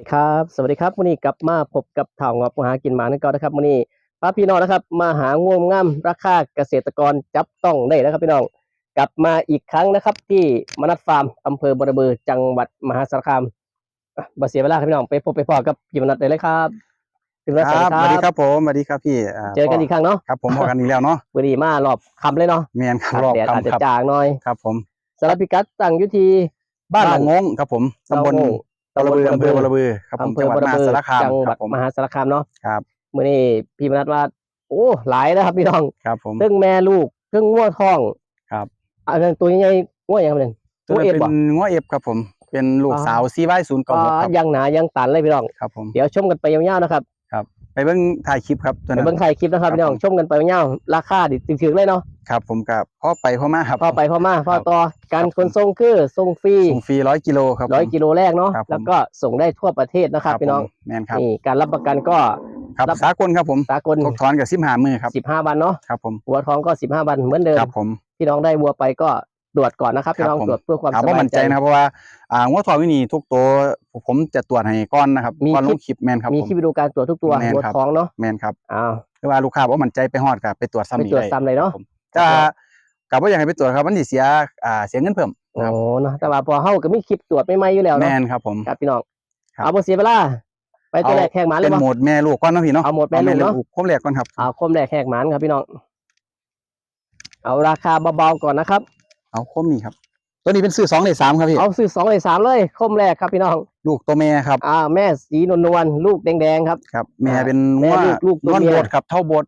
สวัสดีครับ สวัสดีครับวันนี้กลับมาพบกับข่าวงอบมาหากินหมานั่นก็นะครับวันนี้พาพี่น้องนะครับ มาหาง่วงงามราคาเกษตรกรจับต้องได้นะครับพี่น้องกลับมาอีกครั้งนะครับ ที่มนัดฟาร์มอำเภอบรบือจังหวัดมหาสารคามอะบ่เสียเวลาครับพี่น้องไปพบไปพอกับพี่มนัดได้เลยครับพี่มนัดครับสวัสดีครับผมสวัสดีครับพี่าเจอกันอีกครั้งเนาะครับผมพอกันอีกแล้วเนาะวันนี้มารอบคำเลยเนาะแมนครับรอบแดดอาจจะคำครับจางหน่อยครับ ผมสารบพิกัดตั้งอยู่ที่บ้านหนบ้าอนงงงครับผมตำบลตำ บลบรบืออำเภอบรบือครับผมอำเภจัองหวัดบรมหาบือสารคามจังหควัรัดบผมมหาสารคามเนาะครับมื่อนี้พี่มนัดว่า โอ้หลายนะครับพี่น้องครับผมเครื่องแม่ลูกเครื่องง่วท้องครับอันนั้นตัวใหญ่ๆง่วอย่างไรตัวง่วนี้เอ็ดเป็นบ่ง้อเอฟครับผม เป็นลูกอ๋อสาวซีไว้ศูนย์เก้าอ่าหกครับยังหนายังตันเลยพี่น้องครับผมเดี๋ยวชมกันไปยาวๆนะครับไปเบิ่งถ่ายคลิปครับตัวไปนั้นเบิ่งไทยคลิปนะครับครับพี่น้องผมชมกันไปยาวๆราคาดิถึงๆเลยเนาะ ครับผมกับพ่อไปพ่อมาครับพอไปพอมาพอครับต่อการครับขนส่งคือส่งฟรีส่งฟรีร้อยกิโลครับร้อยผมกิโลแรกเนาะครับผมแล้วก็ส่งได้ทั่วประเทศนะครับพี่น้องผมแมนครับนี่การรับประกันก็ครับรับสากลครับผมสากลทกถอนกับสิบห้ามือครับสิบห้าวันเนาะครับผมหัวท้องก็สิบห้าวันเหมือนเดิมครับผมพี่น้องได้วัวไปก็ตรวจก่อนนะครับพี่น้องครับผมตรวจเพื่อความถามสว่าบายมั่นใจใจนะครับเพราะว่าอ่างวดทองวินีทุกตัวผมจะตรวจให้ก้อนนะครับมีก้อนคลิลปงคลิปแมนครับมีผมคลิปวิดีโอการตรวจทุกตัวแม่นหัวครับท้องเนาะแมนครับอ้าวหรือว่าลูกค้าบอกว่ามั่นใจไปฮอดกับไปตรวจซ้ำไปอีกตรวจได้ซ้ำเลยเนาะ จะกับว่าอยากให้ไปตรวจครับมันสิเสียอ่าเสียเงินเพิ่มโอ้ครับเนาะแต่ว่าพอเฮาก็มีคลิปตรวจไม่ไม่อยู่แล้วแมเนาะนครับผมครับพี่น้องครับเอาบ่เสียเวลาไปตัวเอาแรกแหกหมานเลเป็ยนบ่โหมดแม่ลูกก้อนเนาะพี่เนาะเอาโหมดแม่ลูกเนาะคมแรกก่อนครับเอาคมแรกแหกหมานครับพี่น้อง เอาราคาเบาๆก่อนนะครับ เอาคมนี่ครับ ตัวนี้เป็นซื้อสองในสามครับพี่เอาซื้อสองเลยสามเลยคมแรกครับพี่น้อง ลูกตัวแม่ครับ อ่า แม่สีนวลๆลูกแดงๆครับครับ แม่อ่าเป็นแม่ว่าลูกลูกตัวนวลเมียโบดครับเท่าโบด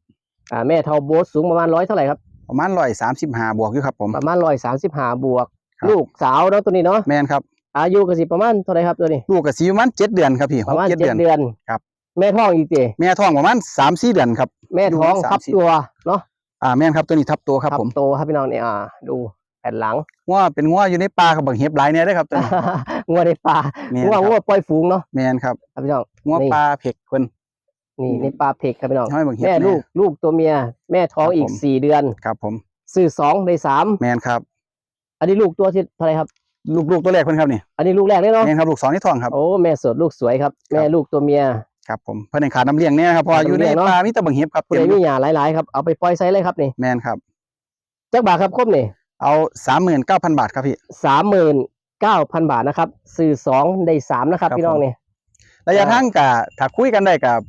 อ่าแม่เท่าโบสสูงประมาณร้อยเท่าไหร่ครับ ประมาณร้อยสามสิบห้าบวกอยู่ครับผม ประมาณร้อยสามสิบห้าบวก ครับ ลูกสาวเนาะตัวนี้เนาะแมนครับอายุก็สิประมาณเท่าไหร่ครับตัวนี้ ลูกกับสีประมาณเจ็ดเดือนครับพี่หประกมาณเจ็ดเจ็เดืดอน เดือนครับ แม่ท้องอีกเจแม่ท้องประมาณสามสี่เดือนครับ แม่ท้องอยู่ทับ30 ตัวเนาะอ่าแม่นครับตัวนี้ทับตัวครับผมโตครับพี่น้องเนี่ยอ่า ดูแผ่นหลังง้อเป็นง้ออยู่ในป่ากับบังเห็บหลายเนี่ยได้อครับตัวนี้งัวในป่าแม่นงัวคงัวรับปล่อยฝูงเนาะแม่นครับครับพี่น้อง ง้อนี่ ปลาเผ็กเพิ่น นี่อืมในป่าเพกครับพี่น้องห้อยบังเห็บแม่ลูกลูกตัวเมีย แม่ท้องครับอีกผมสี่เดือน ครับผมซื้อสองได้สามแม่นครับ อันนี้ลูกตัวที่เท่าไหรครับ ลูกลูกตัวแรกเพิ่นครับนี่อันนี้ลูกแรกเลยเนาะแม่นครับลูกสองที่ท้องครับ โอ้แม่สดลูกสวยครับ แม่ลูกตัวเมีย ครับผมเพิ่นให้ขาดน้ำเลี้ยงเนี่ยนะครับเพราะว่าขาดอยู่น้ำในเลี้ยงเนาะป่ามีแต่บังเห็บครับผู้ใดเต็มมีหยาหลายๆครับเอาไปปล่อยไซเลยครับนี่แม่นครับ จักบาทครับครบนี่เอาสามหมื่นเก้าพันบาทครับพี่ สามหมื่นเก้าพันบาทนะครับซื้อสองได้สามนะครับครับ พี่น้องผมนี่ระยะอ่าทางกับถ้าคุยกันได้กับ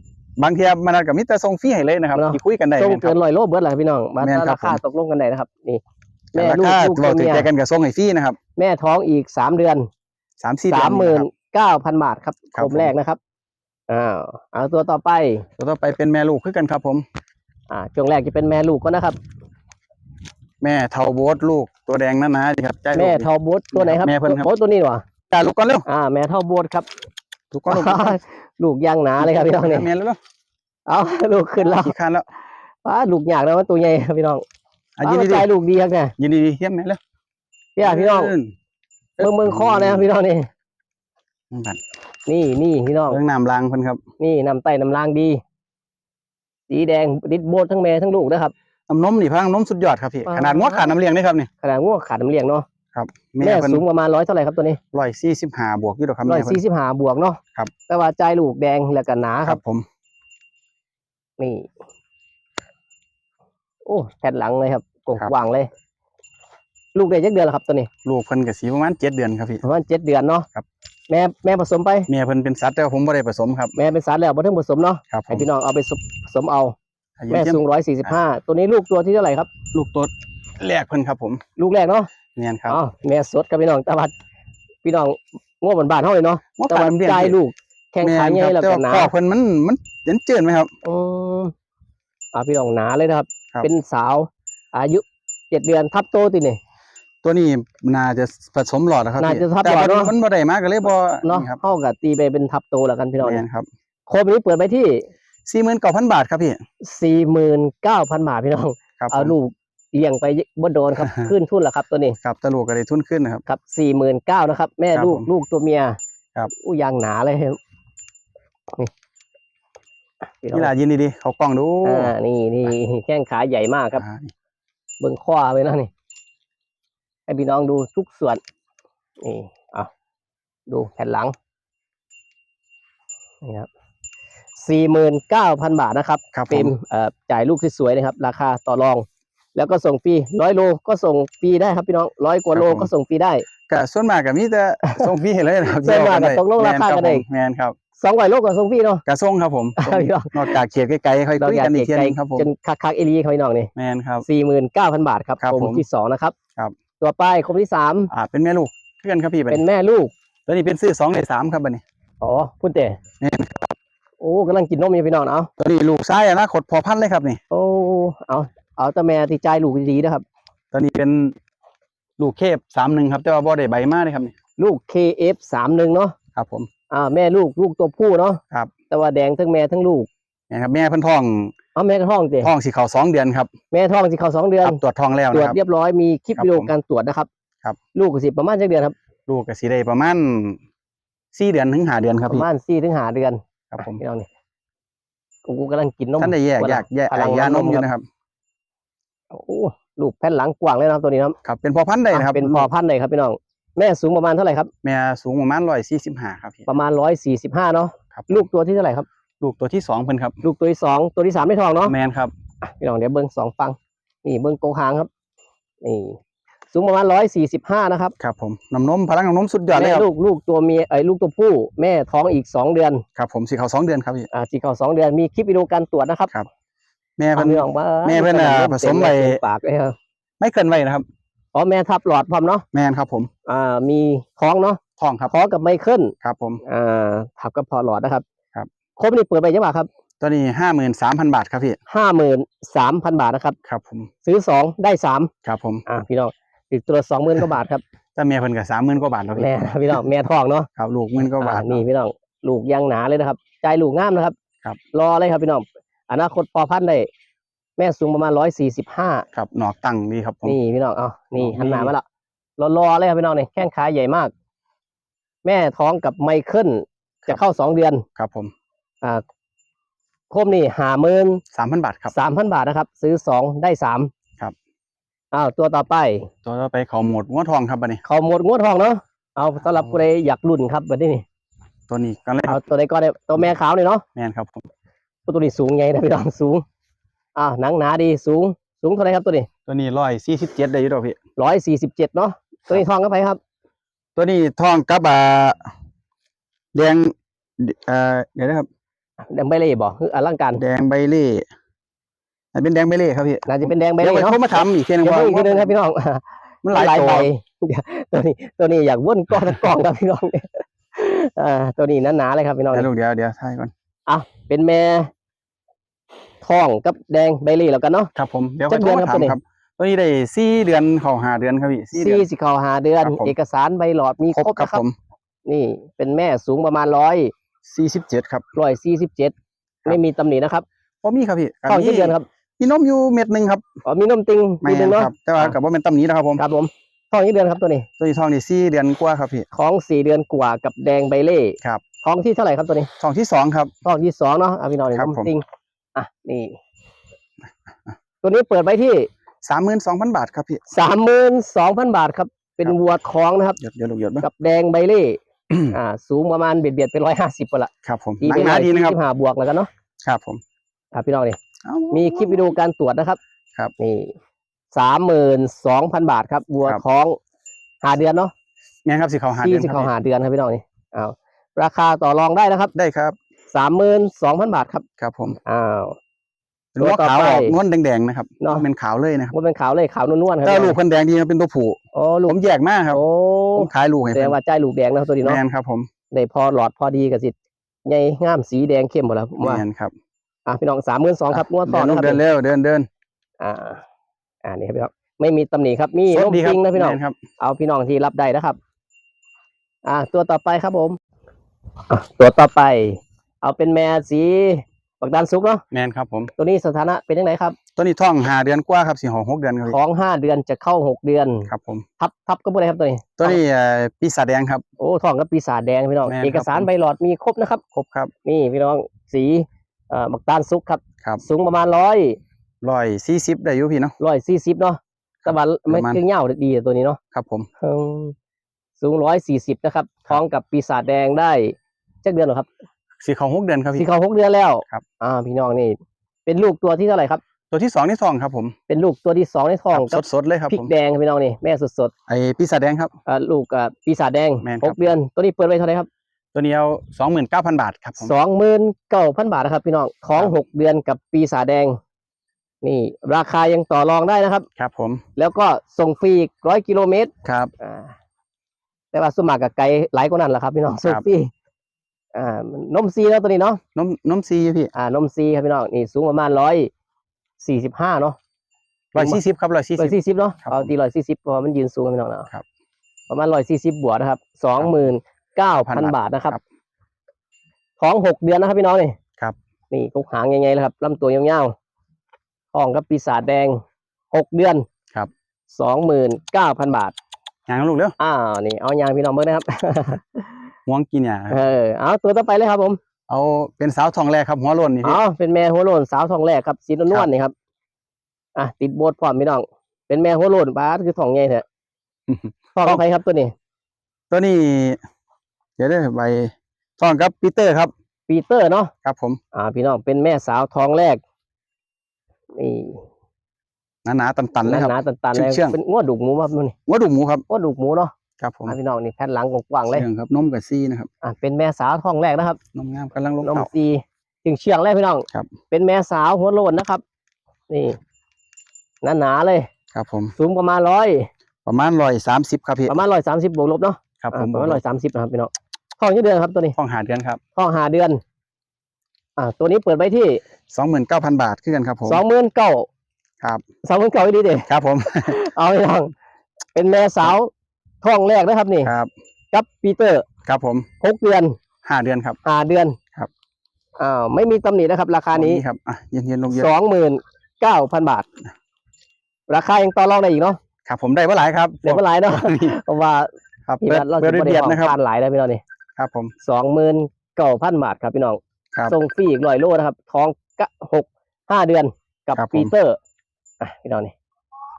บางเทียมันก็มีแต่ส่งฟรีให้เลยนะครับเนาะ ที่คุยกันได้ส่งแม่นคเกิรับนร้อยโลเบิร์ดแหละครับพี่น้องมาแม่นครับราคาผม ตกลงกันได้นะครับ นี่แต่แม่ราลูกคาลูกเราตัวติดเมียใจกันกับส่งให้ฟรีนะครับแม่ท้องอีกสามเดือนสามสี่สามหเดืมื่อนเก้าพันบาทครับครับคมแรกนะครับอ้าวเอาตัวต่อไป ตัวต่อไปเป็นแม่ลูกคือกันครับผม อ่าช่วงแรกจะเป็นแม่ลูกก็นะครับ แม่เทาโบสลูกตัวแดงนั่นนะดีครับใจลูก แม่ดีเท่าโบสตัวไหนครับแม่เพิ่นครับ โอ้ตัวนี้หรอจ่าลูกก่อนเร็ว อ่า แม่เท่าโบสครับ ลูกก่อนลูกลูกยางหนาเลยครับพี่น้องเนี่ยแม่แล้วเอาลูกขึ้นแล้วขี้คันแล้วป้าลูกยากแล้วมันตัวใหญ่ครับพี่น้องอะเอายินดีใจลูกดีครับเนี่ยๆยินดีๆเยี่ยมแม่แล้วพี่พี่น้องเมืองเมืองข้อนะครับพี่น้องนี่อืมครับนี่นี่พี่น้องเรื่องน้ำล้างเพิ่นครับ นี่น้ำไต้น้ำลางดีสีแดงดิดโบสทั้งแม่ทั้งลูกนะครับน้ำนมนี่พังนมสุดยอดครับพี่ว้าวขนาดงวดขาดน้ำเลี้ยงนี่ครับนี่ขนาดง่วงขาดน้ำเลี้ยงเนาะ ครับแม่แม่เพิ่นสูงประมาณร้อยเท่าไหร่ครับตัวนี้ร้อยสี่สิบห้าบวกอยู่ดอกครับร้อยแม่เพิ่น สี่สิบห้าบวกเนาะครับ แต่ว่าใจลูกแดงแล้วก็หนาคครัรับบ ผม นี่ โอ้แผ่นหลังเลยครับกว้างๆเลย ลูกได้ยักเดือนแล้วครับตัวนี้ลูกเพิ่นก็สีประมาณเจ็ดเดือนครับพี่ ประมาณเจ็ดเดือนเนาะครับ แม่แม่ผสมไปแม่เพิ่นเป็นสัตว์แต่ว่าผมบ่ได้ผสมครับแม่เป็นสารแล้วบ่ถึงผสมเนาะครับผให้มพี่น้องเอาไปผสมเอา อายุแม่เยี่ยมสูงร้อยสี่สิบห้าตัวนี้ลูกตัวที่เท่าไหร่ครับ ลูกตัวแรกเพิ่นครับผม ลูกแรกเนาะ เนียนครับ อ๋อแม่สดกับพี่น้องแต่ว่าพี่น้องง่วงบานๆเท่าเลยเนาะงวดแต่ขาดว่าน้ำเลี้ยงใจลูก แข้งแม่ขานใหคญ่รับแล้วแต่ก็ว่าหนาข้อเพิ่นมันมันเย็นเจือนไหมครับ อืมอ่าพี่น้องหนาเลยนะครับ ครับ เป็นสาว อายุเจ็ดเดือนทับโตติเนี่ย ตัวนี้น่าจะผสมหลอดนะครับน่าพี่จะทับแต่หลอดมันเนอะ มันบ่ได้มากก็เลยบ่เนาะนี่ครับเข้ากับตีไปเป็นทับโตแล้วกันพี่น้องแม่นครับโคมนี้เปิดไปที่สี่หมื่นเก้าพันบาทครับพี่ สี่หมื่นเก้าพันบาทพี่น้อง ครับเอาผม ลูก เลี้ยงไปบ่โดนครับ ขึ้นทุนแล้วครับตัวนี้ครับตะลูกก็ได้ทุนขึ้นนะครับ ครับสี่หมื่นเก้านะครับ แม่ครับลูกผมลูกตัวเมีย ครับอู้ยางหนาเลยครับนี่พี่น้องนี่ล่ะยินดีๆเขากล้องดูอ่านี่นี่แข้งขาใหญ่มากครับอ่าเบิ่งข้อไว้นะนี่ให้พี่น้องดูทุกส่วนนี่เอาดูแผ่นหลังนี่ครับสี่หมื่นเก้าพันบาทนะครับครับผเป็นมเอ่อจ่ายลูกที่สวยนะครับ ราคาต่อรอง แล้วก็ส่งฟรีร้อยโลก็ส่งฟรีได้ครับพี่น้องร้อยกว่าโลก็ส่งฟรีได้ก็ส่วนมากก็มีแต่ส่งฟรีเลยนะครับส่วนมากก็ตกลงราคากันได้แมนครับสองร้อยโลก็ส่งฟรีเนาะกระส่งครับผมครับพี่น้องนอกจากเขตไกลๆค่อยเราคุยอยากกันอีกเก็ทีไกลนึงครับผมจนคักคักๆเอลีเขาพี่น้องนี่แมนครับสี่หมื่นเก้าพันบาทครับครับคมผมที่สองนะครับครับตัวป้ายคมที่สามอ่าเป็นแม่ลูกเพื่อนครับพี่บัดเป็นนี้แม่ลูกตัวนี้เป็นซื้อสองในสามครับบัดนี้อ๋อพุ่นเต๋แม่นโอ้กำลังกินนมอยู่พี่น้องเอาตัวนี้ลูกซ้ายอนาคตพอพันธุ์เลยครับนี่โอ้เอา เอาแต่แม่ที่ใจายลูกดีๆนะครับตัวนี้เป็นลูกเคบสามหนึ่งครับ แต่ว่าบ่ได้ใบมาเลยครับนี่ลูก KF สามหนึ่งเนาะครับ ผม อ่าแม่ลูกลูกตัวผู้เนาะครับ แต่ว่าแดงทั้งแม่ทั้งลูกนี่ครับ แม่เพิ่นท้องเอาแม่ก็ท้องเต๋ท้องสีเขาสองเดือนครับแม่ท้องสิเขาสองเดือน ครับตรวจท้องแล้วตรวนะจครับ เรียบร้อยมีคลิปครับวิดีโอผมการตรวจนะครับ ครับ ลูกก็สิประมาณจักเดือนครับลูกก็สีได้ประมาณสี่เดือนถึงห้าเดือนครับประพี่มาณสี่ถึงห้าเดือนครับผมพี่น้องนี่กูกำลังกินนมท่านได้แยกวันแยละกแยกพลังยานมอยู่ครับนะครับ โอ้ลูกแผ่นหลังกว้างเลยนะครับตัวนี้นะครับครับเป็นพอพันธุ์ได้นะครับเป็นพอพันธุ์เลยครับพี่น้องแม่สูงประมาณเท่าไหร่ครับแม่สูงประมาณร้อยสี่สิบห้าครับพี่ประมาณร้อยสี่สิบห้าเนาะครับลูกตัวที่เท่าไหร่ครับ ลูกตัวที่สองเพิ่นครับ ลูกตัวที่สองตัวที่สามไม่ทองเนาะแมนครับอะพี่น้องเดี๋ยวเบิ้งสองฟังนี่เบิ้งโกงหางครับนี่สูงประมาณร้อยสี่สิบห้านะครับครับผมน้ำนมพลังน้ำนมสุดยอดเลยแม่ครับลูกลูกตัวเมียไอ้ยลูกตัวผู้แม่ท้องอีกสองเดือนครับผมสีเขาสองเดือนครับพี่อ่าจีเขาสองเดือนมีคลิปวิดีโอการตรวจนะครับครับ แม่เอาเพิ่นเนื้อออกมาแม่เพิ่นน่ะผสมไว้ เต็ปากเลยครับไม่เกินไว้นะครับ อ๋อแม่ทับหลอดพร้อมเนาะแมนครับ ผมอ่า มีท้องเนาะท้องครับท้องกับไมเคิลครับ ผม อ่าทับกับพอหลอดนะครับครับ ครบนี่เปิดไปยังไงครับตัวนี้ห้าหมื่นสามพันบาทครับพี่ห้าหมื่นสามพันบาทนะครับ ครับ ผมซื้อสองได้สามครับผมอ่าพี่น้องอีกตัวสองหมื่นกว่าบาทครับถ้าแม่เพิ่นก็สามหมื่นกว่าบาทแล้วพี่แม่พี่น้องแม่ท้องเนาะ ครับลูกหมื่นกว่าบาท อ่นี่พี่น้องลูกยางหนาเลยนะครับใจลูกงามนะครับครับ รอเลยครับพี่น้อง อนาคตพอพันธุ์ได้ แม่สูงประมาณร้อยสี่สิบห้าครับหนอกตั้งดีครับผม นี่พี่น้องเอานี่อ๋อหันหน้านี่มาและรอรอเลยครับพี่น้องนี่แข้งขาใหญ่มาก แม่ท้องกับไมเคิลจะเข้าสองเดือนครับผม อ่าคมนี่หาหมื่นสามพันบาทครับสามพันบาทนะครับ ซื้อสองได้สามครับอ้าวตัวต่อไป ตัวต่อไปเขาหมดงัวทองครับบัดนี้เขาหมดงวดทองเนาะเอาสำหรับผู้ใดอยากรุ่นครับแบบนี้นี่ตัวนี้กันเลยเอาตัวใดก็ได้ตัวแม่ขาวนี่เนาะแมนครับผม ตัวนี้สูงไงนะพี่น้องสูงอ่าหนังหนาดีสูง สูงเท่าไหรครับตัวนี้ ตัวนี้ร้อยสี่สิบเจ็ดได้อยู่ดอกพี่ร้อยสี่สิบเจ็ดเนาะตัวนี้ทองก็ไปครับ ตัวนี้ทองกับอ่าแดงเอ่อเดี๋ยวนะครับแดงใบเล่บ่คืออลังการแดงใบเล่อันเป็นแดงใบเล่ครับพี่น่าจะเป็นแดงใบเดี๋ยวเล่ไปเนาะโทรมาถามอีกทีหนึงเดี๋ยวว่าเพิ่งอีกทีนึงครับพี่น้องมันหลายตัวใบเดี๋ยวตัวนี้ตัวนี้อยากว่นก้อนทั้งกล่องครับพี่น้องอ่าตัวนี้หนาๆเลยครับพี่น้องเดี๋ยวลูกเดี๋ยวเดี๋ยวถ่ายก่อน อะเป็นแม่ทองกับแดงใบเล่แล้วกันเนาะ ครับผมเดี๋ยวจัไปกโทเดืรอนมาครับถามตัวนี้ ครับตัวนี้ได้สี่เดือนเข้าหาเดือนครับพี่สี่เดือนสี่สิเข้าหาเดือน ครับผม เอกสารใบหลอดมีครบครบครับนะครัผบ มนี่เป็นแม่สูงประมาณร้อยสี่สิบเจ็ดครับ ร้อยสี่สิบเจ็ดครับ ไม่มีตำหนินะครับพอมีครับพี่ท้องกี่เดือนครับมีนมอยู่เม็ดหนึ่งครับอ๋อมีนมติงไม่นิดนึงเนาะครับ แต่ว่ากับว่าเป็นตำหนี้นะครับผมครับผมท้องกี่เดือนครับตัวนี้ ตัวนี้ทองนี่สี่เดือนกว่าครับพี่ท้องสี่เดือนกว่ากับแดงใบเล่ครับ ท้องที่เท่าไหร่ครับตัวนี้ทองที่สองครับ ท้องที่สองเนาะอะพี่น้องนี่ครับนมผมติงอะนี่ ตัวนี้เปิดไปที่สามหมื่นสองพันบาทครับพี่ สามหมื่นสองพันบาทครับ เป็นครับ วัวท้องนะครับเดี๋ยวเดี๋ยวลูกเดี๋ยวเบิ่งกับแดงใบเล่ อ่า สูงประมาณเบียดเบียดไปร้อยห้าสิบกว่าละครับผมทีหนัไปงหหน่นาอยดีนะครับที่ห้าบวกแล้วกันเนาะครับผมอะพี่น้องนี่เอามีคลิปวิดีโอการตรวจนะครับครับนี่สามหมื่นสองพันบาทครับวัวครับ ท้องหาเดือนเนาะแม่นครับสิเขาหาที่เดือนสิคเขารับหาเดือนครับพี่น้องนี่อ้าว ราคาต่อรองได้นะครับได้ครับสามหมื่นสองพันบาทครับครับผมอ้าวเป็นว่าตัวต่อขาวไปออกนวลแดงๆนะครับเนาะเป็นขาวเลยนะครับมันเป็นขาวเลยขาวนวลๆครับแต่ลูกเพิ่นแดงดีนะเป็นตัวผู้โอ้ลูผกมแยกมากครับโอ้ผมขายลูกให้แสดเพิ่งนว่าใจายลูกแดงนะครับตัวนี้เนาะแม่นครับ ผมได้พอหลอดพอดีกับสิใหญ่งามสีแดงเข้มหมดแล้วผมว่าแม่นครับอะพี่น้องสามหมื่นสองครับงวดต่อเดินนะลูคกรับเดินเร็วเดินเดินอ่า อ่านี่ครับพี่น้องไม่มีตำหนิครับ มีสนวัมสดีครัจริงนะพี่น้องแม่ครับเอาพี่น้องที่รับได้นะครับ อ่า ตัวต่อไปครับผม อะตัวต่อไป เอาเป็นแม่สีปักดานซุกเนาะแม่นครับผม ตัวนี้สถานะเป็นยังไงครับตัวนี้ท้องหาเดือนกว่าครับสี่หกหกเดือนครับพี่ท้องห้าเดือนจะเข้าหกเดือน ครับผม ทับทับก็บ่ได้ครับตัวนี้ ตัวนี้เอ่อปีศาจแดงครับ โอ้ท้องกับปีศาจแดงพี่น้องแม่นครับ เอกสารผมใบหลอดมีครบนะครับ ครบครับนี่พี่น้องสีเอ่อบักตาลซุกครับ ครับสูงประมาณร้อยร้อยสี่สิบได้อยู่พี่เนาะ ร้อยสี่สิบเนาะแต่ว่าไม่ประมาณ คือเงาดีอะตัวนี้เนาะครับผมอืม สูงร้อยสี่สิบนะครับ ท้องกับปีศาจแดงได้จักเดือนเหรอครับสีเขาหกเดือนครับสีพี่ เขาหกเดือนแล้วครับ อ่าพี่น้องนี่ เป็นลูกตัวที่เท่าไหร่ครับ ตัวที่สองในท้องครับผมเป็นลูกตัวที่สองในท้องสดสดๆเลยครับพริผกมแดงครับพี่น้องนี่แม่สดไอปีศาจแดงครับ ๆอ่าลูกอ่าปีศาจแดงแม่นหครับกเดือนตัวนี้เปิดไว้เท่าไหร่ครับตัวนี้เอาสองหมื่นเก้าพันบาทครับผม สองหมื่นเก้าพันบาทนะครับพี่น้องท้องครับ หกเดือนกับปีศาจแดง นี่ ราคายังต่อรองได้นะครับ ครับผมแล้วก็ส่งฟรีอีกร้อยกิโลเมตรครับ อ่า แต่ว่าสวนมัครกับไกลหลายกว่านั้นแหละครับพี่น้องครับส่งฟรีอ่านมซีแล้วตัวนี้เนาะนมนมซีพี่อ่านมซีครับพี่น้องนี่สูงประมาณร้อยสี่สิบห้าเนาะ ร้อยสี่สิบครับร้อยสี่ร้อยสิบ สี่สิบเนาะครับเอาผมตีร้อยสี่สิบเพราะว่ามันยืนสูงครับพี่น้องเนาะครับ ประมาณร้อยสี่สิบบวกนะครับสองหมื่นเก้าพันบาบาททนะครับครับ ท้องหกเดือนนะครับพี่น้องนี่ครับ นี่กกหางยังไงเลยครับลำตัวยาวๆท้องกับปีศาจแดงหกเดือนครับ สองหมื่นเก้าพันบาทอ ย่างนั้นลูกเร็วอ้าวนี่เอายางพี่น้องเบิ่งนะครับห่วงกินเนี่ยเออเอาตัวต่อไปเลยครับผม เอาเป็นสาวทองแรกครับหัวโล้นนี่พี่อ๋อเป็นแม่หัวโลนสาวทองแรกครับสีนวครัลบๆนี่ครับอะติดโบสพร้อมพี่น้อง เป็นแม่หัวโลนบาสคือทองใหญ่เถอะทองใครครับตัวนี้ ตัวนี้ เดี๋ยวได้ใบทองกับปีเตอร์ครับ ปีเตอร์เนาะครับผม อ่า พี่น้องเป็นแม่สาวทองแรกนี่ หนาๆตันๆเลยครับหนาๆตันๆเลยเชื่องๆเป็นงวดดุกหมูครับนู่นนี่หัวดุหมูครับงวดดุกหมูเนาะครับผมอะพี่น้องนี่แผ่นหลังกว้างๆเลยเชื่องครับนมกับซีนะครับอะเป็นแม่สาวทองแรกนะครับนมงามกำลังลงนมเต่าซีถึงเชียงเลยพี่น้องครับ เป็นแม่สาวหัวโลนนะครับ นี่หนาๆเลยครับผมสูงประมาณร้อยประมาณร้อยสามสิบครับพี่ประมาณร้อยสามสิบบวกลบเนาะครับผอ่ามประมาณร้อยสามสิบนะครับพี่น้องท้องยี่เดือนครับตัวนี้ห้องหาเดือนครับท้องหาเดือนอ่าตัวนี้เปิดไว้ที่สองหมื่นเก้าพันบาทขึ้นกันครับผมสองหมื่นเก้า ครับสองหมื่นเก้าดีเด้ครับ ผม เอาไปลองเป็นแม่สาวท้องแรกนะครับนี่ครับ กับปีเตอร์ ครับผมหกเดือนห้าเดือนครับหาเดือนครับอ่าไม่มีตำหนินะครับ ราคานี้ครับอะเย็นเย็นๆลงเย็นสองหมื่นเก้าพันบาท ราคายังต่อรองได้อีกเนาะครับ ผมได้เมื่อไหร่ครับเดี๋ยวเมื่อไหร่เนาะเพราะว่าครับพี่เปิดนัทเราเปิจะดไม่เบีได้ยดห้องนะครับทานหลายได้พี่น้องนี่ครับ ผมสองหมื่นเก้าพันบาทครับพี่น้องครับส่งฟรีอีกร้อยโลนะครับ ท้องกะหกห้าเดือนกับครับผมปีเตอร์ อะพี่น้องนี่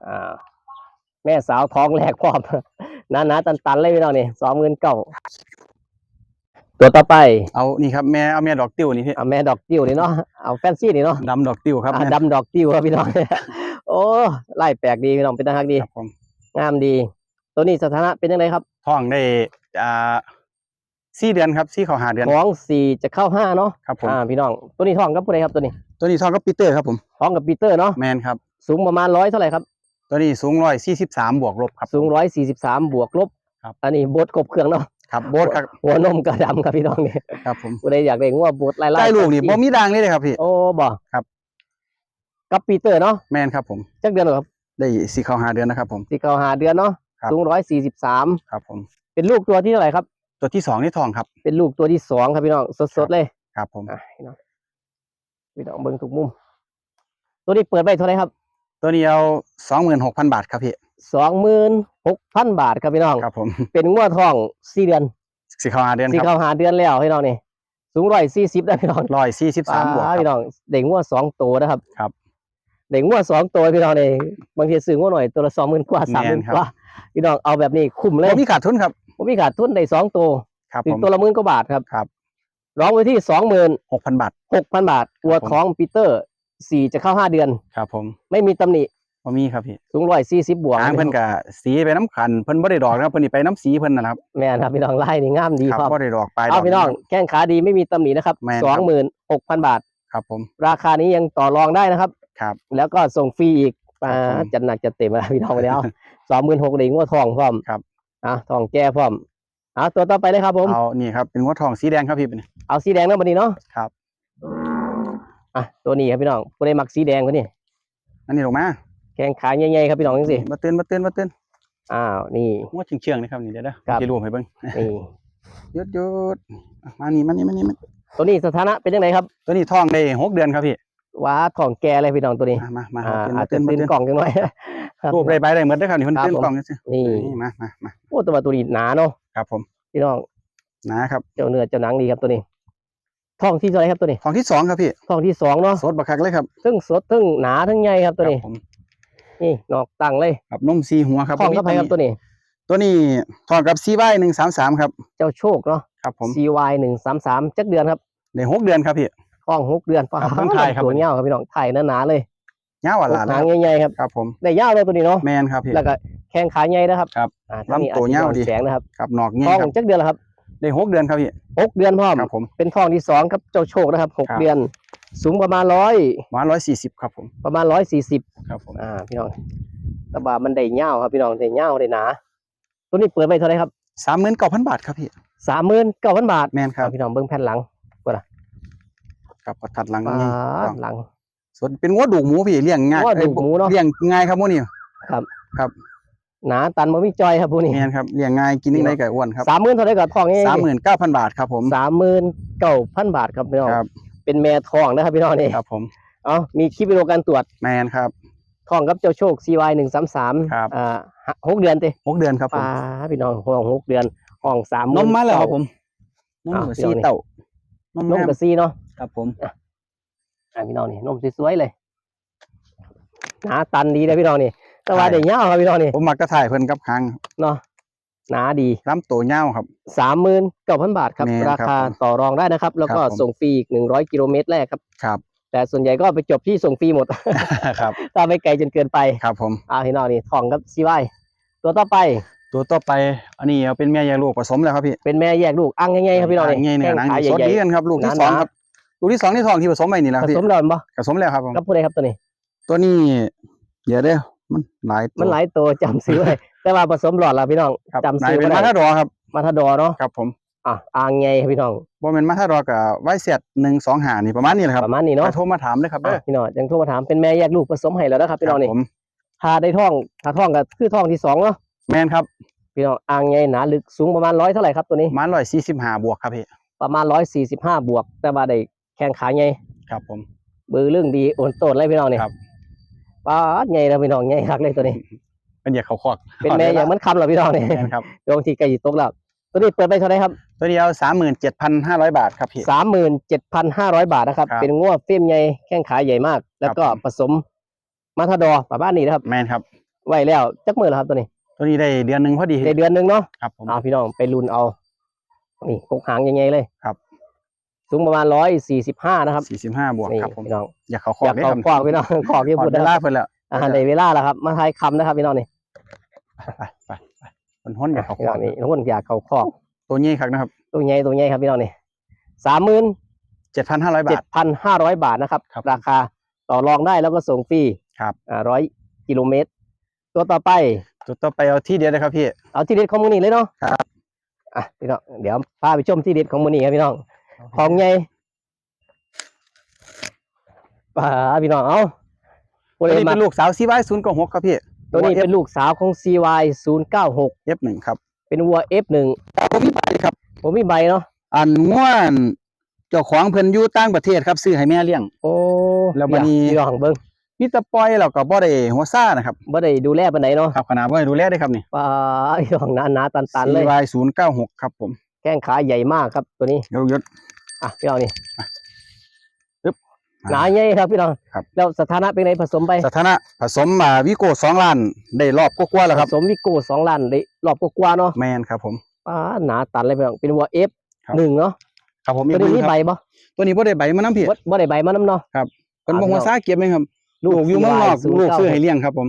อ่าแม่สาวท้องแรกพร้อมหนาๆตันๆเลยพี่น้องนี่สองหมื่นเก้าตัวต่อไปเอานี่ครับแม่เอาแม่ดอกติ้วนี่พี่เอาแม่ดอกติ้วนี่เนาะเอาแฟนซี่นี่เนาะดำดอกติ้วครับอ่าแม่ดำดอกติ้วครับพี่น้องโอ้ไล่แปลกดีพี่น้องเป็นทางดี ครับผมงามดี ตัวนี้สถานะเป็นยังไงครับท้องได้อ่าสี่เดือนครับสี่เขาหาเดือนท้องสี่จะเข้าห้าเนาะครับผมอ่าพี่น้องตัวนี้ท้องกับผู้ใดครับตัวนี้ ตัวนี้ท้องกับปีเตอร์ครับผมท้องกับปีเตอร์เนาะแมนครับ สูงประมาณร้อยเท่าไหร่ครับ ตัวนี้สูงร้อยสี่สิบสามบวกลบครับ สูงร้อยสี่สิบสามบวกลบครับ อันนี้บดกบเครื่องเนาะครับโบสครับหัวนมกระดำครับพี่น้องนี่ครับผมผู้ใดอยากได้งัวบดไล่ไล่ใต้ลูกนี่บ่มีดังเลยเลยครับพี่ โอ้บ่ครับ กับปีเตอร์เนาะแมนครับผมจักเดือนเหรอครับ ได้สี่เขาหาเดือนนะครับผมสี่เก้าหาเดือนเนาะครับสูงร้อยสี่สิบสามครับผม เป็นลูกตัวที่เท่าไหร่ครับ ตัวที่สองนี่ทองครับ เป็นลูกตัวที่สองครับพี่น้องสดๆเลยครับผมอะพี่น้องพี่น้องเบิ่งทุกมุม ตัวนี้เปิดไปเท่าไหร่ครับ ตัวนี้เอาสองหมื่นหกพันบาทครับพี่สองหมื่นหกพันบาทครับพี่น้องครับผมเป็นงัวทองสี่เดือนสี่เขาหาเดือนสี่ครับเข้าหาเดือนแล้วพี่น้องนี่สูงร้อยสี่สิบได้พี่น้องร้อยสี่สิบสามบวกอ่คพี่รับน้องเด็กงัวสองตัวนะครับครับเด็กงัวสองตัวพี่น้องนี่บางทีซื้องัวหน่อยตัวละสองหมื่นกว่าสามหมื่นแม่นครับกว่าพี่น้องเอาแบบนี้คุ้มเลยบ่มีขาดทุนครับผมมีขาดทุนได้สองตัวครับถึผงมตัวละหมื่นกว่าบาทครับครับร้องไว้ที่สองหมื่นหกพันบาทหกพันบาทตัวครับผมท้องปีเตอร์ สี่จะเข้าห้าเดือน ครับผมไม่มีตำหนิบ่มีครับพี่สูงร้อยสี่สิบบวกหางเพิ่นก็สีไปน้ำขันเพิ่นบ่ได้ดอกนะครับเพิ่นนี่ไปน้ำสีเพิ่นนะครับแม่นครับพี่น้องไล่นี่งามดีครับครับบ่ได้ดอกปลายดเอาอกพี่น้องแข้งขาดีไม่มีตำหนินะครับแม่นสคอรังบหมื่นหกพันบาทครับผม ราคานี้ยังต่อรองได้นะครับครับ แล้วก็ส่งฟรีอีกอ่าครับผมจัดหนักจัดเต็มนะพี่น้องไปแล้วสองหมื่นหกเลยงวดทองพร้อมครับอะทองแก้พร้อมอะตัวต่อไปเลยครับผมเอานี่ครับเป็นหัวทองสีแดงครับพี่เป็นเอาสีแดงนะบันนี้เนาะครับ อะตัวนี้ครับพี่น้องผู้ใดมักสีแดงคนนี้อันนี้ลงมาแข้งขาใหญ่ๆครับพี่น้องจังสิมาตื่นมาตื่นมาตื่นอ้าวนี่หัวเชื่องๆนะครับนี่เดี๋ยวเด้อครับจะรวมให้เบิ่งนี่หยุดหยุดอะมานี่มานี่มานี่มาตัวนี้สถานะเป็นยังไงครับ ตัวนี้ทองได้หกเดือนครับพี่ว้าทองแก่เลยพี่น้องตัวนี้มามามาอ่าตื่นอามาจจะตื่นมาตื่นตื่นกล่องจังหน่อยครับรูปได้ใบได้หมดเด้อครับนี่เพิ่นครับตื่นผมกล่องจังซี่นี่นี่มามามาโอ้แตัวาตัวนี้หนาเนาะครับผมพี่น้องนะครับเจ้าเนื้อเจ้าหนังดีครับตัวนี้ ทองที่เท่าไหรครับตัวนี้ทองที่สองครับพี่ทองที่สองเนาะสดบักคักเลยครับทั้งสดทั้งหนาทั้งใหญ่ครับตัวนี้ ครับผมนี่นอกตังเลยครับนมสีหัวครับทองบ่มีกับไผครับตัวนี้ ตัวนี้ทองกับซีไว้หนึ่งสามสามครับ เจ้าโชคเนาะ ครับผม CY หนึ่งสามสามจักเดือนครับได้หกเดือนครับพี่ ท้องหกเดือนป้าครับเพิ่งถ่ายครับ ตัวเงาครับพี่น้องถ่ายหนาๆเลยยาวหวานหลานหางครับใหญ่ๆครับครับผมได้ยาวเลยตัวนี้เนาะแมนครับพี่ แล้วก็แข้งขาใหญ่นะครับครับอ่าทางนี้ลำตัวอจจะยาวย้อนดี แสงนะครับครับหนอกเงี้ท้องครับจักเดือนแล้วครับ ได้หกเดือนครับพี่หกเดือนพร้อมครับผมเป็นท้องที่สองครับเจ้าโชคนะครับหกครับเดือน สูงประมาณร้อยประมาณร้อยสี่สิบครับผมประมาณร้อยสี่สิบครับผมอ่าพี่น้องแต่ว่ามันได้เงาวครับพี่น้องได้เงาวได้หนาตัวนี้เปิดไปเท่าไหรครับสามหมื่นเก้าพันบาทครับพี่สามหมื่นเก้าพันบาทแมนครับอ่าพี่น้องเบิ้งแผ่นหลังกับกระทัดหลังปานี่ดหลังส่วนเป็นงัวดูกหมูพี่เลี้ยงง่ายงัวดูกหมูเนอะเลี้ยงง่ายครับหมูนี่ หนาตันมันมีจอยครับพวกนี้แมนครับเลี้ยงง่ายกินยังไงก็อ้วนครับสามหมื่นเท่าไหรกับทองนี่สามหมื่นเก้าพันบาทครับผมสามหมื่นเก้าพันบาทครับพี่น้องครับเป็นแม่ทองนะครับพี่น้องนี่ครับผมเอ๋อมีคลิปวิดีโอการตรวจแมนครับทองกับเจ้าโชค CY หนึ่งสามสามครับอ่าหกเดือนเต้หกเดือนครับผมป้าพี่น้องห้องหกเดือนห้องสามนมมาแล้วครับผมนมอ้าวกับเดี๋ยวซีนี่เต่านมนมงามกระซีเนาะครับผมอ่าพี่น้องนี่นมสวยๆเลยหนาตันดีเลยพี่น้องนี่ แต่ว่าได้เงาวครับพี่น้องนี่ผมมักจะถ่ายเพิ่นกับคางเนาะหนาดีลำตัวเงาวครับสามหมื่นเก้าพันบาทครับแม่นราครับคาผมต่อรองได้นะครับ แล้วก็ครับผมส่งฟรีอีกหนึ่งร้อยกิโลเมตรแรกครับครับ แต่ส่วนใหญ่ก็ไปจบที่ส่งฟรีหมดครับถ้าไม่ไกลจนเกินไปครับผมอ่าพี่น้องนี่ทองกับซีไวตัวต่อไป ตัวต่อไปอันนี้เอาเป็นแม่ยายลูกผสมแล้วครับพี่เป็นแม่แยกลูกอังง่ายๆครับพี่น้องนี่ง่ายๆเนี่ยแข้งหนังขานี่ใหสดญ่ดีกันครับลูกที่หนาๆสองครับลูกที่สองที่ทองที่ผสมไปนี่แหละๆครับผพี่สมแล้วบ่ผสมแล้วครับผมกับผู้ใดครับตัวนี้ ตัวนี้เดี๋ยวเด้อ มันหลายตัวมันหลายตัวจำซื้อไว้แต่ว่าผสมหลอดละพี่น้องครับจำนายซื้อเป็นไว้มาได้ทาดอครับมาทาดอเนาะครับผมอะอ่างไงครับพี่น้องบ่แม่นมาทาดอกับไว้เสียดหนึ่งสองหานี่ประมาณนี้แหละครับประมาณนี้ไปเนาะ โทรมาถามเลยครับเด้ออะพี่น้องยังโทรมาถามเป็นแม่แยกลูกผสมให้แล้วนะครับพี่น้องนี่ครับผมถ้าได้ท้องถ้าท้องก็คือท้องที่สองเนาะแม่นครับพี่น้องอ่างไงหนาลึกสูงประมาณร้อยเท่าไหร่ครับตัวนี้ ประมาณร้อยสี่สิบห้าบวกครับพี่ประมาณร้อยสี่สิบห้าบวก แต่ว่าได้แข้งขาไงครับผม เบือเรื่องดีโอนโตนเลยพี่น้องนี่ครับ ป้าดไงนะพี่น้องไงคักเลยตัวนี้เป็นเหยียกเขาคอกเป็นแม่อย่างมันคำเหรอพี่น้องนี่แม่นครับ ดวงที่ไกลตกแล้วตัวนี้เปิดไปเท่าไหร่ครับตัวเดียวสามหมื่นเจ็ดพันห้าร้อยบาทครับพี่ สามหมื่นเจ็ดพันห้าร้อยบาทนะครับ ครับเป็นงวดเฟ้มใหญ่แข้งขาใหญ่มาก แล้วก็ครับผม ผสมมาทาดอร์ป้าบ้านนี้นะครับ แม่นครับ ไว้แล้วจักมือแล้วครับตัวนี้ตัวนี้ได้เดือนหนึ่งพอดีในเดือนหนึงเนาะครับผม เอาพี่น้องไปลุนเอา นี่กกหางยังไงเลยครับ สูงประมาณร้อยสี่สิบห้านะครับสี่สิบห้าบวกนี่ครับผมพี่น้องอยากเขาคออกยากได้ขอครับขอกพี่น้องขอกที่ขอพูดเวนะคลารับเพิ่นแล้วอาหารในเวลาแล้วครับ มาทายคำนะครับพี่น้องนี่ไปไปไปมันห้นอยากเขาพี่คน้ออกงนี่ทุกคนอยากเขาขอกตัวนี้ครับนะครับ ตัวใหญ่ตัวใหญ่ครับพี่น้องนี่สามหมื่นเจ็ดพันห้าร้อยบาเจ็ดทพันห้าร้อยบาทนะครับครับ ราคาต่อรองได้แล้วก็ส่งฟรีครับอ่าร้อยกิโลเมตร ตัวต่อไป ตัวต่อไปเอาที่เดียวเลยครับพี่ เอาที่เด็ดของมือนี่เลยเนาะครับอะพี่น้องเดี๋ยวพาไปชมที่เด็ดของมือนี่ครับพี่น้อง ของใหญ่ป่าพี่น้องเอาตัวตัวนี้นี้เป็นลูกสาวซีไว้ศูนย์กหกครับพี่ตัวนี้เป็นลูกสาวของ CY 096เอฟหนึ่งครับ เป็นวัว F1 ผมมีใบครับ ผมมีใบเนาะ อันง่วนเจ้าของเพิ่นอยู่ต่างประเทศครับ ซื้อให้แม่เลี้ยง โอ้ แล้วบัดนี้พี่น้องเบิ่งมีแต่ปล่อยแล้วก็บ่ได้หัวซ่านะครับบ่ได้ดูแลปานใดเนาะ ครับขนาดบ่ได้ดูแลได้ครับนี่ป่าพี่น้องหนาหนาตันๆเลย CY ศูนย์เก้าหกครับผม แข้งขาใหญ่มากครับตัวนี้ยกยศอะพี่น้องนี่ปึ๊บหนาใหญ่ครับพี่น้องครับแล้วสถานะเป็นไงผสมไป สถานะผสมมาวิโก้สองล้านได้รอบกว่าๆแล้วครับผสมวิโก้สองล้านได้รอบกว่าๆเนาะแมนครับผมอ่าหนาตันเลยพี่น้องเป็นวัว F ครับหนึ่งเนาะครับผมอีตักวหนี้นึ่งมีคใบรับบ่ตัวนี้บ่ได้ใบมาน้ำพี่บ่บ่ได้ใบมานำเนาะเพิ่นบ่อ่าหัวซ่าเก็บไหมครับลูลูกกอยู่เมืองนอก CY ลูกซื้อให้096เลี้ยงครับผม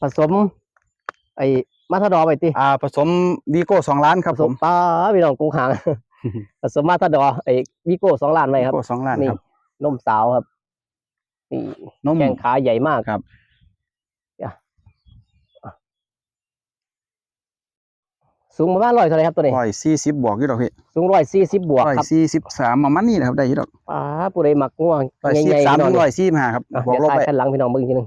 ผสม ไอ้ มาทาดอร์ไปติอ่า ผสมวีโก้สองล้านคผรับสผมมป้าพี่น้องกูหางผสมมาทาดอร์ไอ้วิโก้สองล้านไว้ครับวีโก้สองล้านนี่ครับนมสาวครับนี่นมแข้งขาใหญ่มากครับเดี๋ยวอะสูงประมาณร้อยเท่าไหรครับตัวนี้ร้อยสี่สิบบวกอยู่ดอกพี่สูงร้อยสี่สิบบวกร้อยครับสี่สิบสามประมาณนี้นะครับได้อยู่ดอกป้าผู้ใดมักง่วงร้อยใหสี่ญ่สามๆพี่น้ถึองงนี่ร้อยสี่ห้าครับอะบวกเดี๋ยวลบถ่ายไปแผ่นหลังพี่น้องเบิ่งอีกทีหนึง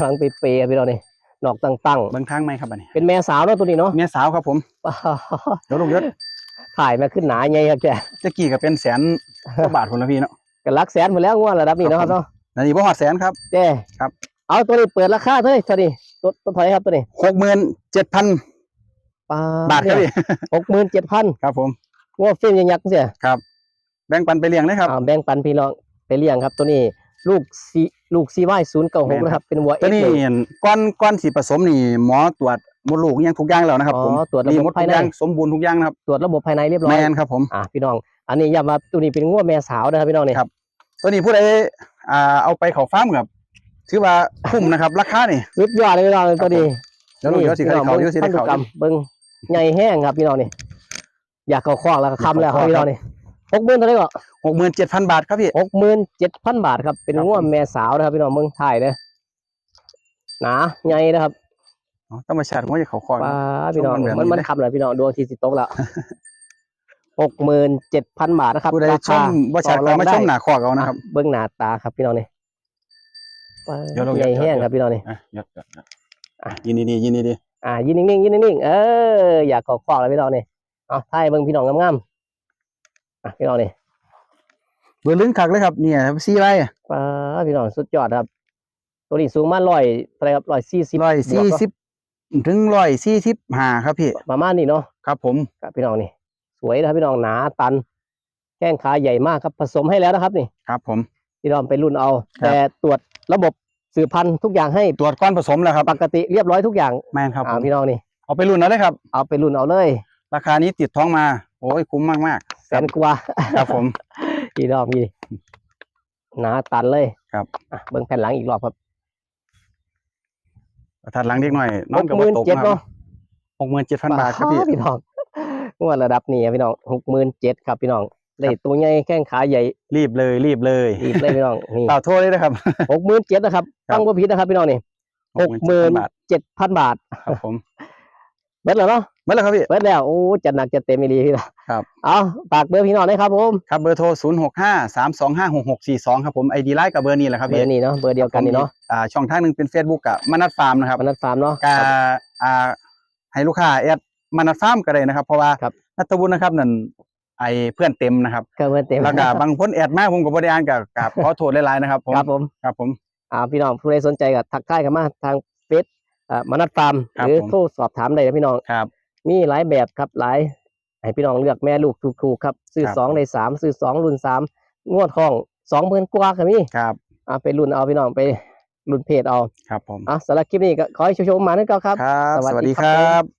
หลังเปรย์ๆพี่น้องนี่ ดอกตั้งเบิ่งทางไหมครับอันนี้ๆเป็นแม่สาวเนาะตัวนี้เนาะเมียสาวครับผมป้าเดี๋ยวลูกยศถ่ายมาขึ้นหนาใหญ่ครับแกตะกี้ก็เป็นแสนกว่าบาทคนละพี่เนาะก็หลักแสนหมดแล้วง่วงระดับนี้เนาะครับเนาะอันนี้บ่ฮอดแสนครับเจ้ครับ เอาตัวนี้เปิดราคาเท่าไหร่เท่านี้ตัวตัวถอยครับตัวนี้หกหมื่นเจ็ดพันป้าบาทครับพี่หกหมื่นเจ็ดพันครับผมงวดฟิล์มยักษ์ๆเสียแบ่งปันไปเลี้ยงเลยครับอ่าแบ่งปันพี่น้องไปเลี้ยงครับตัวนี้ ลูกซีลูกซีไวศูนย์เก้าหแม่กนนะครับ เป็นวัวตัวนี้เอ็กซ์เห็นก้อนก้อนสีผสมนี่หมอตรวจมดลูกอิหยังทุกอย่างแล้วนะครับอ๋อผมตรวจระบบมีหมดทุภายกในอย่างสมบูรณ์ทุกอย่างนะครับตรวจระบบภายในเรียบร้อแมยนครับผมอ่าพี่น้อง อันนี้ย้ำว่าตัวนี้เป็นงัวแม่สาวนะครับพี่น้องนี่ครับตัวนี้ผู้ใดอ่าเอาไปเขาฟาร์มกับถือว่าคุ้มนะครับ ราคานี่สุดยอดเลยพี่น้องตัวนี้เดี๋ยวลูกเดี๋ยวสิได้เขาเดี๋ยวสิได้พันธุเขากรรมเบิ้งใหญ่แห้งครับพี่น้องนี่อยากเข้าคอกแล้วก็คำแล้วครับพี่น้องนี่ หกหมื่นเท่าไหร่ก็หกหมื่นเจ็ดพันบาทครับพี่หกหมื่นเจ็ดพันบาทครับ เป็นครับง่วแม่สาวนะครับพี่น้องเมืองไทยเด้อหนาใหญ่นะครับอ๋อธรรมชาติของมันจะเขาคอยป้าพี่น้องชมมันแบบนี้มันมันเลยคำเลยพี่น้องดวงที่สิตกแล้วหกหมื่นเจ็ดพันบาทนะครับผู้ใดราชคามบ่ชัดต่อรก็องมาได้ชมหน้าคอกเอานะครับ เบื้องหน้าตาครับพี่น้องนี่ป้าเดี๋ยวเราใหญ่เดี๋ยวแห้งเดี๋ยวครับพี่น้องนี่อะยดยดยดอะยินดีๆยินดีอ่ายืนนิ่งๆยืนนิ่งๆเอออยากขอคอกเลยพี่น้องนี่เอาไทยเบิ้งพี่น้องงามๆ อะพี่น้องนี่ๆเบอร์ลึงคักเลยครับเนี่ยซีไรป้าพี่น้องสุดยอดครับ ตัวนี้สูงมาร้อยอะไรครับร้อยสี่สิบร้อยสี่สิบถึงร้อยสี่สิบห้าครับพี่ประมาณนี้เนาะครับ ผมครับพี่น้องนี่ สวยนะครับพี่น้องหนาตัน แข้งขาใหญ่มากครับ ผสมให้แล้วนะครับนี่ครับ ผมพี่น้องไปรุ่นเอาครับแต่ตรวจระบบสืบพันธุ์ทุกอย่างให้ตรวจก้อนผสมแล้วครับปกติเรียบร้อยทุกอย่างแม่นครับผอ่ามพี่น้องนี่เอาไปรุ่นเอาเลยครับ เอาไปรุ่นเอาเลย ราคานี้ติดท้องมา โอ้ยคุ้มมากมาก แสนกว่าๆครับผมพี่น้องนี่หนาตันเลยครับอะเบิ้งแผ่นหลังอีกรอบครับถัดหลังเล็กหน่อยน้หองกกับหมื่นตกเจ็ดนะเนาะหกหมื่นเจ็ดพันบาทครับพี่พี่น้องงวดระดับนี้อะพี่น้องหกหมื่นเจ็ดครับพี่น้องได้ตัวใหญ่แข้งขาใหญ่รีบเลยรีบเลยอีกเลยพี่น้องนี่เปล่าโทษเลยนะครับหกหมื่นเจ็ดนะครับครับตั้งว่าผิดนะครับพี่น้องนี่หกหมื่นบาทเจ็ดพันบาทครับผมเบิดแล้วเนาะ มาแล้วครับพี่เบิดแล้วโอ้จัดหนักจัดเต็มอีหลีพี่น้องครับ เอาฝากเบอร์พี่น้องได้ครับผมครับเบอร์โทรศูนย์หกห้าสามสองห้าหกหกสี่สองครับผมไอดีไลน์กับเบอร์นี้แหละครับเบอพี่ร์นี้เนาะเบอร์เดียวกันนี่เนาะอ่าช่องทางหนึ่งเป็น Facebook กับมนัดฟาร์มนะครับมนัดฟาร์มเนาะกาครับอ่าให้ลูกค้าแอดมนัดฟาร์มก็ได้นะครับ เพราะว่าครับ นัตวุฒินะครับนั่นไอเพื่อนเต็มนะครับก็เบอร์เต็มแล้วก็บางคนแอดมาผมก็บ่ได้อ่านกับกับขอโทษหลายๆนะครับผมครับผม ครับผม อ่าพี่น้องผู้ใดสนใจก็ทักทายกันมาทางเฟซอ่ามนัดฟาร์ม ครับหรือผม โทรสอบถามได้นะพี่น้อง ครับ มีหลายแบบครับหลายให้พี่น้องเลือกแม่ลูกถูกๆครับซื้อครับ สองในสามซื้อสองรุ่นสามงวดทองสองหมื่นกว่าครับพี่ครับอ่าไปรุ่นเอาพี่น้องไปรุ่นเพจเอาครับผมอะสำหรับคลิปนี้ก็ขอให้ชมๆมานึกเก้าครับ ครับ สวัสดีสวัสดีคครัรับ